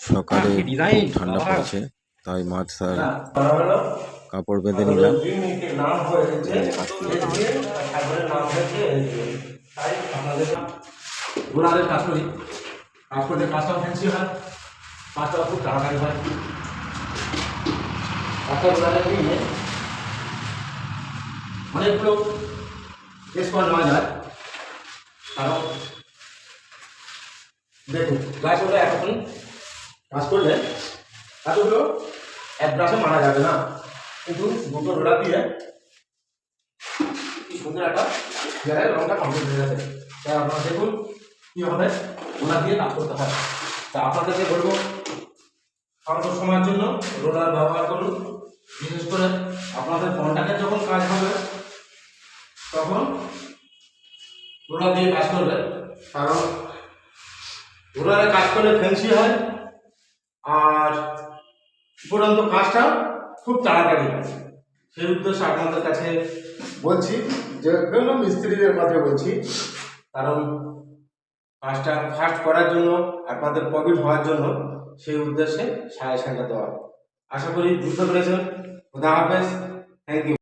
সকালে ঠান্ডা। পড়েছে তাই মাছ স্যার কাপড় বেঁধে নিলাম। গোড়াদের কাজ করি। হয় হয়। অনেকগুলো নেওয়া যায়। কারণ দেখুন গাছ হলো এখন কাজ করলে এতগুলো এক ব্রাশে মারা যাবে না। কিন্তু দুটো রোলা দিয়ে কি সুন্দর একটা চেয়ারের রঙটা কমপ্লিট হয়ে গেছে। তাই আপনারা দেখুন কি হবে ওনা দিয়ে কাজ করতে হয়। তা আপনাদেরকে বলব স্বল্প সময়ের জন্য রোলার ব্যবহার করুন। বিশেষ করে আপনাদের কন্ট্যাক্টের যখন কাজ হবে, তখন রোলার দিয়ে কাজ করবেন। কারণ রোলারে কাজ করলে ফেন্সি হয় আর উপরন্ত কাজটা খুব তাড়াতাড়ি আছে সেই উদ্দেশ্যে আপনাদের কাছে বলছি, যে বিভিন্ন মিস্ত্রিদের কথা বলছি, কারণ কাজটা ফাস্ট করার জন্য, আপনাদের প্রফিট হওয়ার জন্য সেই উদ্দেশ্যে সাড়ে সাজেশনটা দেওয়া। আশা করি বুঝতে পেরেছেন। খুদা হাফেজ। Thank you